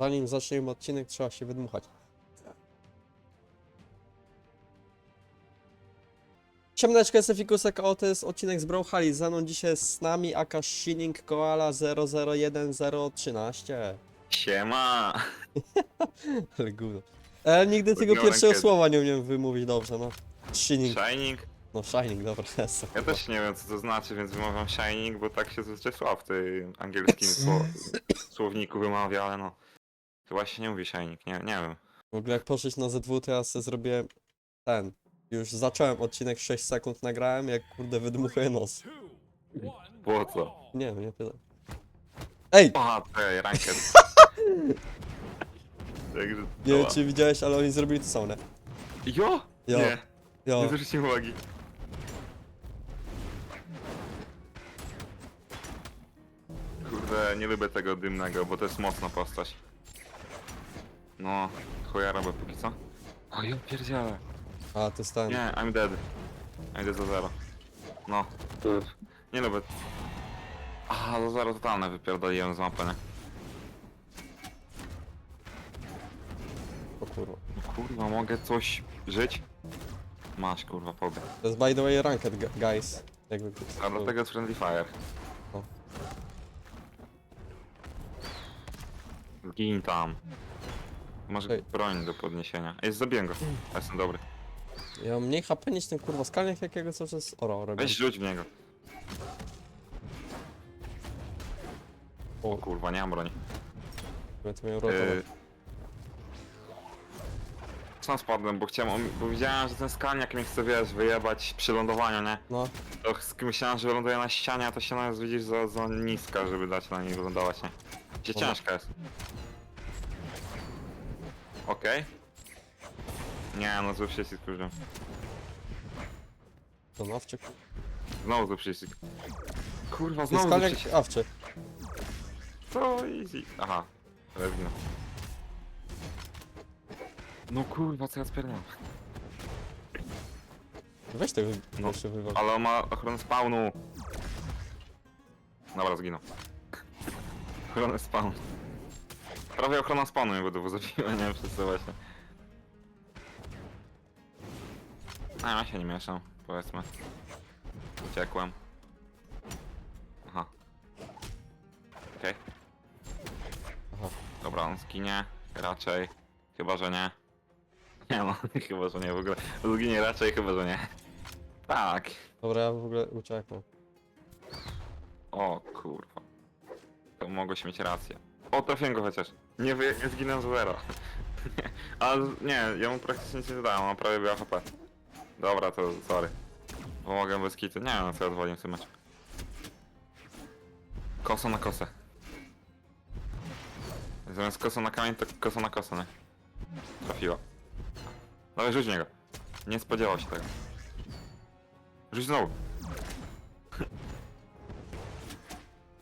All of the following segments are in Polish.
Zanim zaczniemy odcinek, trzeba się wydmuchać. Siemneczkę, Sefikusek, o to jest odcinek z Brawlhali. Za mną dzisiaj jest z nami Akash Shining Koala 001013. Siema! Ale gówno. E, nigdy tego Podniosłem pierwszego kiedy. słowa nie umiem wymówić dobrze, no. Shining, Shining? no Shining, dobra, jest. Ja też nie wiem co to znaczy, więc wymawiam Shining, bo tak się zazwyczaj słabo w tej angielskim sło słowniku wymawia, ale no. Chyba się nie mówi Shining, nie, nie wiem. W ogóle jak poszliś na ZW, to ja sobie zrobiłem ten. Już zacząłem odcinek 6 sekund nagrałem, jak kurde wydmuchuję nos. Po co? Nie wiem, nie tyle. Ej! Aha, tej ranket. Także, Nie wiem czy widziałeś, ale oni zrobili to samo, nie? Jo? Jo. Nie, Jo. nie zwróciłem uwagi. Kurde, nie lubię tego dymnego, bo to jest mocna postać. No, chuja robię póki co. O, ja pierdzielę. A, to ten. Nie, I'm dead. I'm dead za zero. No. Nie lubię. Aha, za zero totalne wypierdoliłem z mapy, nie? O kurwa. No kurwa, mogę coś żyć? Masz kurwa, pobie. To jest by the way ranked, gu- guys. Jakby... A dlatego jest friendly fire. O. Zgin tam. Masz Ej. broń do podniesienia. Ej, zabiłem go. Ja jestem dobry. Ja mam mniej HP niż ten kurwa skalniak jakiego co czas oro robię. Weź rzuć w niego. O kurwa, nie mam broni. kurwa, to miał. Yy... Sam spadłem, bo chciałem, bo widziałem, że ten skalniak mnie chce, wiesz, wyjebać przy lądowaniu, nie? No, To ch- myślałem, że wyląduje na ścianie, a to ściana jest, widzisz, za, za niska, żeby dać na niej wylądować, nie? Gdzie Dobra. ciężka jest. Okej. Nie, no zły przycisk użyłem. to nawczyk. Znowu zły przycisk. Kurwa, jest znowu zły skalniak przycisk. awczy. To easy. Aha, rezgino. No kurwa, co ja spierniam. Weź tego No, jeszcze wywal. Ale on ma ochronę spawnu. Dobra, zginął. Ochronę spawnu. Prawie ochrona spawnu mnie będę zabiła, nie wiem przez co właśnie. A ja się nie mieszam, powiedzmy. Uciekłem. Aha. Okej. Aha. Dobra, on zginie. Raczej. Chyba, że nie. Nie no, chyba, że nie w ogóle. Zginie raczej, chyba, że nie. Tak. Dobra, ja w ogóle ucieknę. O kurwa. To mogłeś mieć rację. O, trafiłem chociaż. Nie, wy, zginę z zero. Ale nie, ja mu praktycznie nic nie zadałem, mam prawie biała HP. Dobra, to sorry. Pomogę bez kitu. Nie wiem, co ja odwaliłem w tym meczu. Koso na kosę. Zamiast koso na kamień, to koso na kosę, nie? Trafiła. Dawaj, rzuć niego. Nie spodziewał się tego. Rzuć znowu.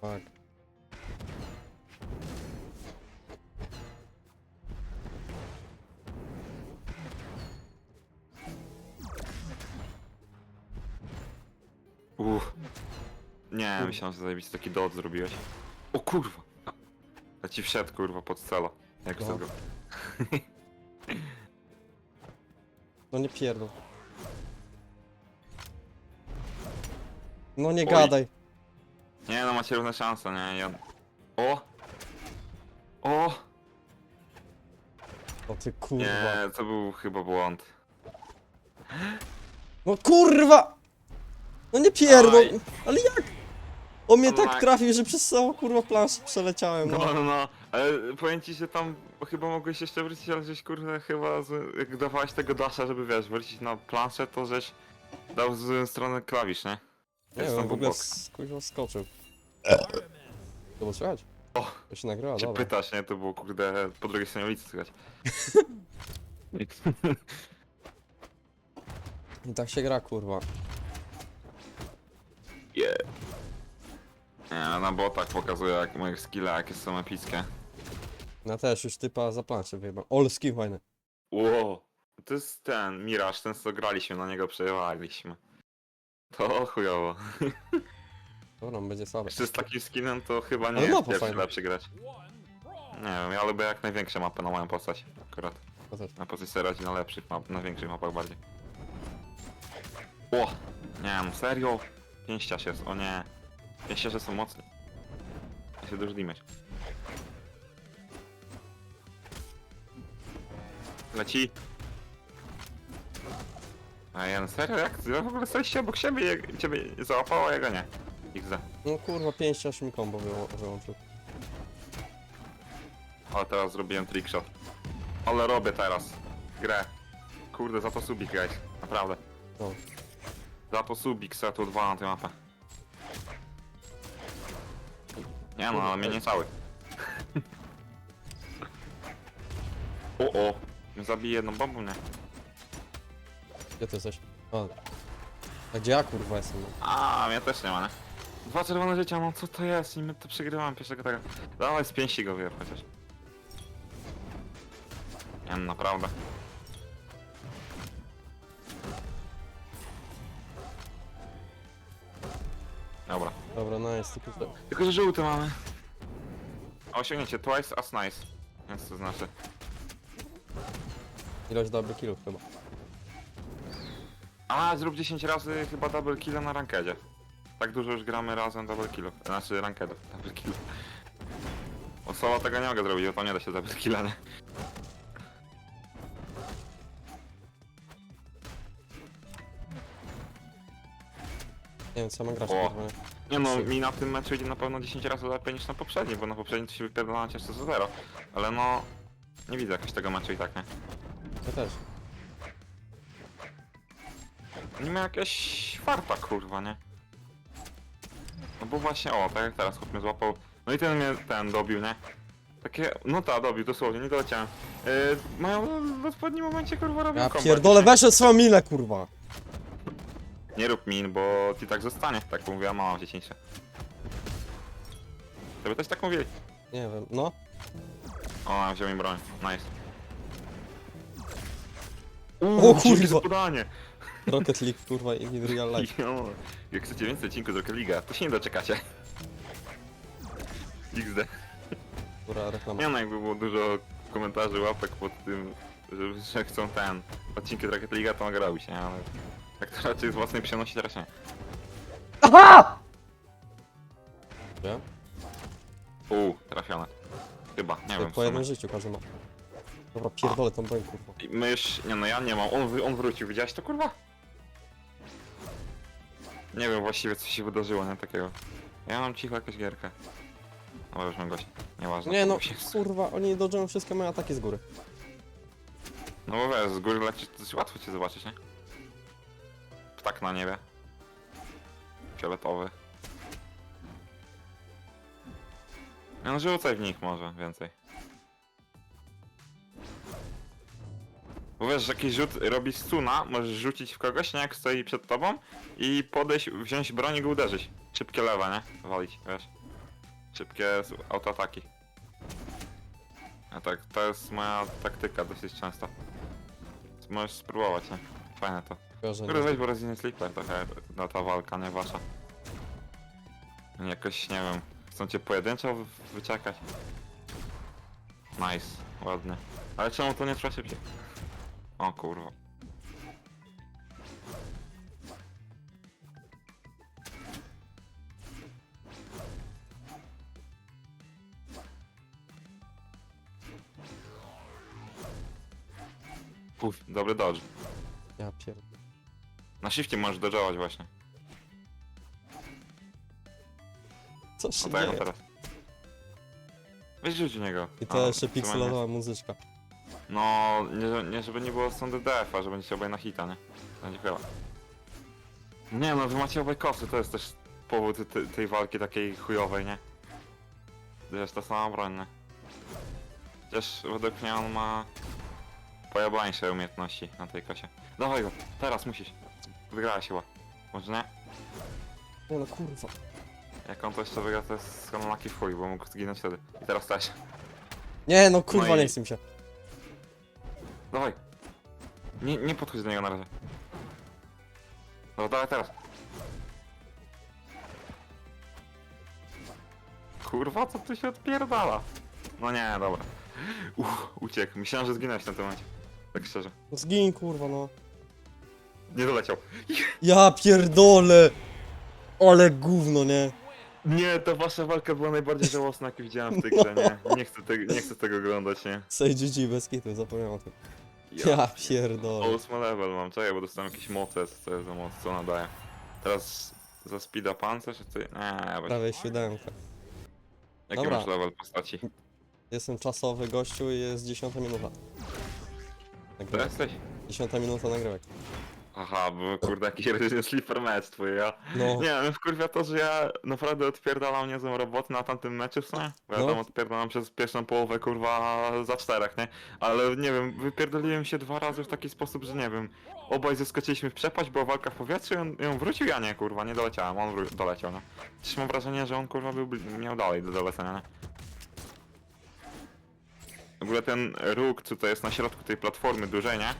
Tak. Uff. Nie, myślałem, że zajebiście taki dot zrobiłeś. O kurwa! Ja ci wszedł kurwa pod celo. Jak No. chcę go. No nie pierdol. No nie Oj. gadaj. Nie no, macie równe szanse, nie? Ja... O! O! O ty kurwa. Nie, to był chyba błąd. No kurwa! No nie pierdol! Ale jak? On mnie tak trafił, że przez całą kurwa planszę przeleciałem. No, No. no, no. Ale powiem ci, że tam chyba mogłeś jeszcze wrócić, ale żeś kurde chyba, z, jak dawałeś tego dasha, żeby wiesz, wrócić na planszę, to żeś dał z złą stronę klawisz, nie? Nie Jest wiem, tam w ogóle bok. s- kurwa skoczył. To było słychać? O! To się nagrywa, Cię dobra. pytasz, nie? To było kurde po drugiej stronie ulicy słychać. I tak się gra kurwa. Yeah. Nie, na botach pokazuje jak moje skille, jakie są epickie. Ja też już typa za planszę wyjebam. Ol skin fajny. Wow. To jest ten Mirage, ten co graliśmy, na niego przejechaliśmy. To chujowo. Dobra, będzie słaby. Jeszcze z takim skinem to chyba nie Ale jest mapa pierwszy fajna. lepszy grać. Nie wiem, ja lubię jak największe mapy na moją postać. Akurat. To też. Na pozycji radzi na lepszych map, na większych mapach bardziej. O! Nie wiem, serio? Pięściarz jest, o nie. Pięściarze są mocni. Ja się dużo dymieć. Leci. A ja serio? Jak? Wy w ogóle staliście obok siebie jak ciebie załapało, a jego nie. XD. No kurwa, pięściarz mi kombo wyłą- wyłączył. Ale teraz zrobiłem trickshot. Ale robię teraz. Grę. Kurde, za to subik, guys. Naprawdę. No. Za to subik setu 2 na tę mapę. Nie no, ale mnie nie cały. o o! Mnie zabije jedną bombą, nie? Gdzie ty jesteś? O. A gdzie ja kurwa jestem? A, mnie też nie ma, nie? Dwa czerwone życia, no co to jest? I my to przegrywamy pierwszego tego. Dawaj z pięści go wyjeb chociaż. Nie no, naprawdę. Dobra. Nice, tylko że... Tylko, że żółty mamy. A osiągnięcie twice as nice. Więc to znaczy. Ilość double killów chyba. A, zrób 10 razy chyba double kill na rankedzie. Tak dużo już gramy razem double killów. Znaczy rankedów, double killów. O solo tego nie mogę zrobić, bo to nie da się double killa, nie? Nie wiem co mam grać O. kurwa. nie? Nie no, mi na tym meczu idzie na pewno 10 razy lepiej niż na poprzednim, bo na poprzednim to się wypierdolałem ciężko za zero. Ale no, nie widzę jakoś tego meczu i tak, nie? Ja też. Nie ma jakieś farta, kurwa, nie? No bo właśnie, o, tak jak teraz chłop mnie złapał. No i ten mnie, ten dobił, nie? Takie, no ta, dobił, dosłownie, nie doleciałem. Yy, mają w odpowiednim momencie, kurwa, robią Ja combat, pierdolę, nie? weź swoją minę kurwa! Nie rób min, bo ci tak zostanie, tak mówiła mama dziecięcia. Tobie też tak mówili? Nie wiem, no. O, wziął mi broń, nice. Uuu, dzięki kurwa. za podanie! Rocket League kurwa i in real life. Jo, jak chcecie więcej odcinków z Rocket League'a, to się nie doczekacie. XD. Która reklama. Nie no, jakby było dużo komentarzy, łapek pod tym, że, że chcą ten, odcinki z Rocket League'a, to mogę robić, nie? Ale tak to raczej z własnej przyjemności teraz nie. Aha! Gdzie? Uuu, trafione. Chyba, nie wiem. w Po sumie. jednym życiu każdy ma. Dobra, pierdolę tą broń kurwa. I Mysz, nie no, ja nie mam, on, on wrócił, widziałeś to kurwa? Nie wiem właściwie co się wydarzyło, nie takiego. Ja mam cicho jakąś gierkę. No już mam gość, nieważne. Nie no, się- kurwa, oni dodżą wszystkie moje ataki z góry. No bo wiesz, z góry lecisz, to jest łatwo cię zobaczyć, nie? Ptak na niebie. Fioletowy. No, rzucaj w nich może więcej. Bo wiesz, że jakiś rzut robi stuna, możesz rzucić w kogoś, nie? Jak stoi przed tobą i podejść, wziąć broń i go uderzyć. Szybkie lewe, nie? Walić, wiesz. Szybkie autoataki. A tak, to jest moja taktyka dosyć często. Możesz spróbować, nie? Fajne to. Kurde, weź, bo Resident Sleeper trochę na ta walka, nie wasza. Jakoś, nie wiem, chcą cię pojedynczo wy- wyczekać. Nice, ładnie. Ale czemu to nie trwa szybciej? O kurwa. Puf, dobry dodge. Ja pierdolę. Na shifcie możesz dodge'ować właśnie. Co się No tak jak dzieje? teraz. Weź rzuć w niego. I A, to jeszcze w sumie pikselowa muzyczka. No, nie, nie żeby nie było sądy DF, a że będziecie obaj na hita, nie? Będzie chyba. Nie no, wy macie obaj kosy, to jest też powód te, tej walki takiej chujowej, nie? Wiesz, ta sama broń, nie? Chociaż według mnie on ma pojabańsze umiejętności na tej kosie. Dawaj go, teraz musisz. Wygrałeś chyba. Może nie? No kurwa. Jak on to jeszcze wygra, to jest unlucky w chuj, bo mógł zginąć wtedy. I teraz też. Nie no kurwa, No i- nie chcę mi się. Dawaj. Nie, nie podchodź do niego na razie. No dawaj teraz. Kurwa, co tu się odpierdala? No nie, dobra. Uff, uciekł. Myślałem, że zginąłeś w tym momencie. Tak szczerze. No zgin, kurwa, no. Nie doleciał. Ja pierdolę! Ale gówno, nie? Nie, ta wasza walka była najbardziej żałosna, jaką widziałem w tej grze, nie? Nie chcę, te, nie chcę tego oglądać, nie? Say GG bez kitu, zapomniałem o tym. Ja pierdolę. Ósmy level mam, czekaj, bo dostałem jakieś moce, co jest za moc, co ona daje. Teraz za speeda pancerz, czy ty? Nie, weź. Prawie siódemka. Jaki Dobra. masz level postaci? Jestem czasowy gościu i jest 10 minuta. To Nagrywek. jesteś? 10 minuta nagrywek. Aha, bo kurde jakiś Resident Sleeper match twój, ja... No, Nie, no wkurwia to, że ja naprawdę odpierdalam niezłą robotę na tamtym meczu w sumie. Bo ja No. tam odpierdalam przez pierwszą połowę, kurwa, za czterech, nie? Ale nie wiem, wypierdoliłem się dwa razy w taki sposób, że nie wiem. Obaj zeskoczyliśmy w przepaść, była walka w powietrzu i on, i on wrócił, ja nie, kurwa, nie doleciałem, on wró- doleciał, no. Też mam wrażenie, że on, kurwa, był, bli- miał dalej do dolecenia, nie? W ogóle ten róg, co to jest na środku tej platformy dużej, nie?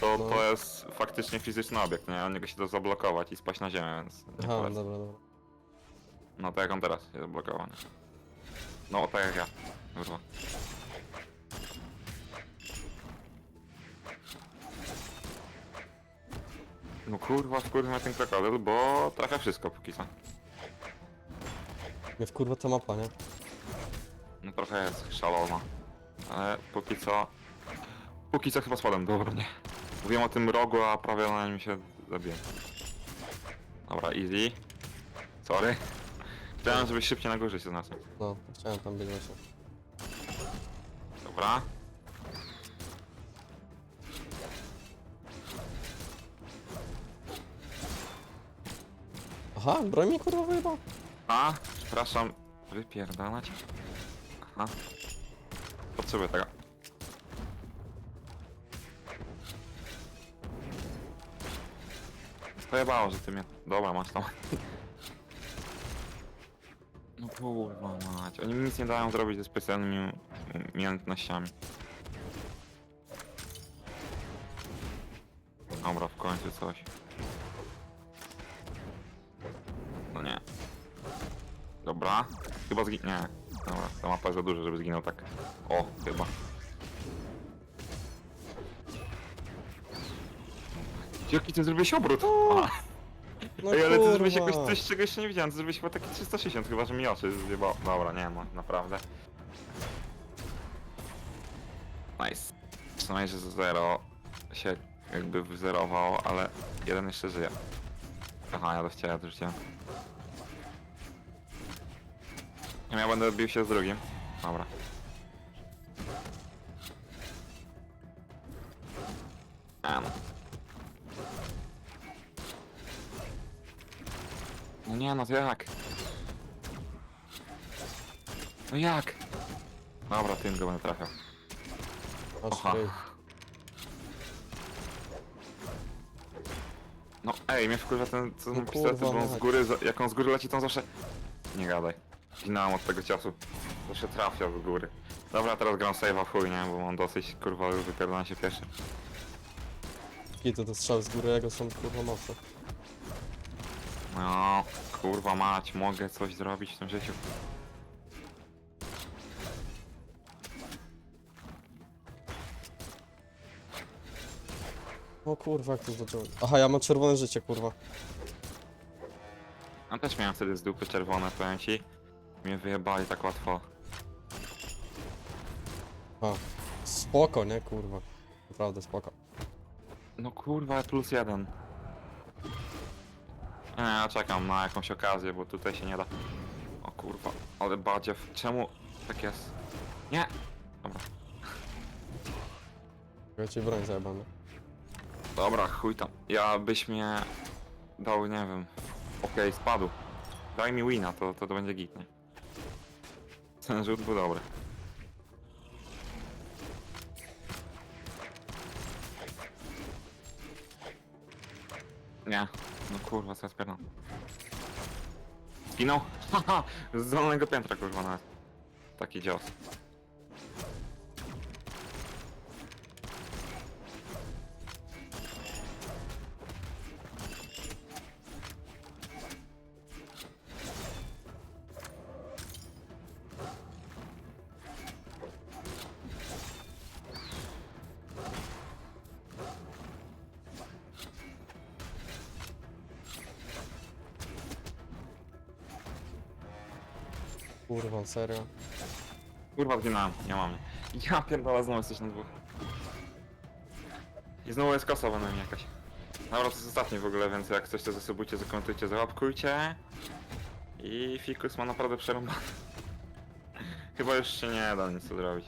To, No. to jest faktycznie fizyczny obiekt, nie? On niego się da zablokować i spaść na ziemię, więc... nie aha, polecam. dobra, dobra. No tak jak on teraz jest zablokowany. No tak jak ja. Kurwa. No kurwa, wkurwa ten krokodyl, bo trafia wszystko póki co. Mnie wkurwa ta mapa, nie? No trochę jest szalona. Ale póki co... Póki co chyba spadłem, dobra, nie. Mówiłem o tym rogu, a prawie na nim się zabiję. Dobra, easy. Sorry. Chciałem, żebyś szybciej na górze się znaczył. No, chciałem tam być właśnie. Dobra. Aha, broń mi kurwa wyjebał? A, przepraszam, wypierdalać. Aha. Potrzebuję tego. Pojebało, że ty mnie... Dobra, masz tam. No kurwa mać, oni mi nic nie dają zrobić ze specjalnymi umiejętnościami. Dobra, w końcu coś. No nie. Dobra. Chyba zgi... Nie. Dobra, ta mapa jest za duża, żeby zginął tak. O, chyba. Jaki ty zrobiłeś obrót? A, No Ej, ale ty zrobiłeś kurwa. jakoś coś, czego jeszcze nie widziałem. Ty zrobiłeś chyba taki 360, chyba że mi oczy zjebało. Dobra, nie no, naprawdę. Nice. Przynajmniej, że 0 się jakby wyzerowało, ale jeden jeszcze żyje. Aha, ja to chciałem, ja to rzuciłem. Ja będę bił się z drugim. Dobra. A no. Nie no, to jak? No jak? Dobra, tym go będę trafiał. Aha. No ej, mnie wkurza ten, co No no, pistolet, kurwa, bo on z mać. góry, za- jak on z góry leci, to on zawsze... Nie gadaj. Ginąłem od tego ciosu. Zawsze trafia z góry. Dobra, teraz gram save'a w chuj, nie? Bo mam dosyć, kurwa, już się pierwszy. Kitu, te strzały z góry jego są kurwa mocne. No, kurwa mać, mogę coś zrobić w tym życiu. O kurwa, jak to zaczęło. Aha, ja mam czerwone życie, kurwa. Ja też miałem wtedy z dupy czerwone, powiem ci. Mnie wyjebali tak łatwo. A, spoko, nie, kurwa. Naprawdę spoko. No kurwa, plus jeden. Nie, ja czekam na jakąś okazję, bo tutaj się nie da. O kurwa, ale badziew, czemu tak jest? Nie! Dobra, Ja ci broń zajebany. dobra, chuj tam. Ja byś mnie dał, nie wiem. Okej, spadł. Daj mi wina, to, to, to będzie git, nie? Ten rzut był dobry. Nie, no kurwa, co ja spierdzam. Zginął? Haha, z dolnego piętra kurwa nawet. Taki cios. Kurwa, serio. Kurwa, nie mam mnie. Ja pierdolę, znowu jesteś na dwóch. I znowu jest kosa będę mi jakaś. Dobra, to jest ostatni w ogóle, więc jak coś to zasubujcie, zakomentujcie, załapkujcie. I Fikus ma naprawdę przerąbane. Chyba już się nie da nic zrobić.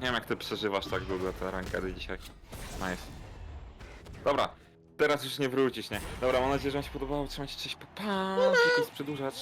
Nie wiem jak ty przeżywasz tak długo te rankedy dzisiaj. Nice. Dobra, teraz już nie wrócisz, nie? Dobra, mam nadzieję, że wam się podobało. Trzymajcie się, cześć, pa, pa, Fikus przedłużacz.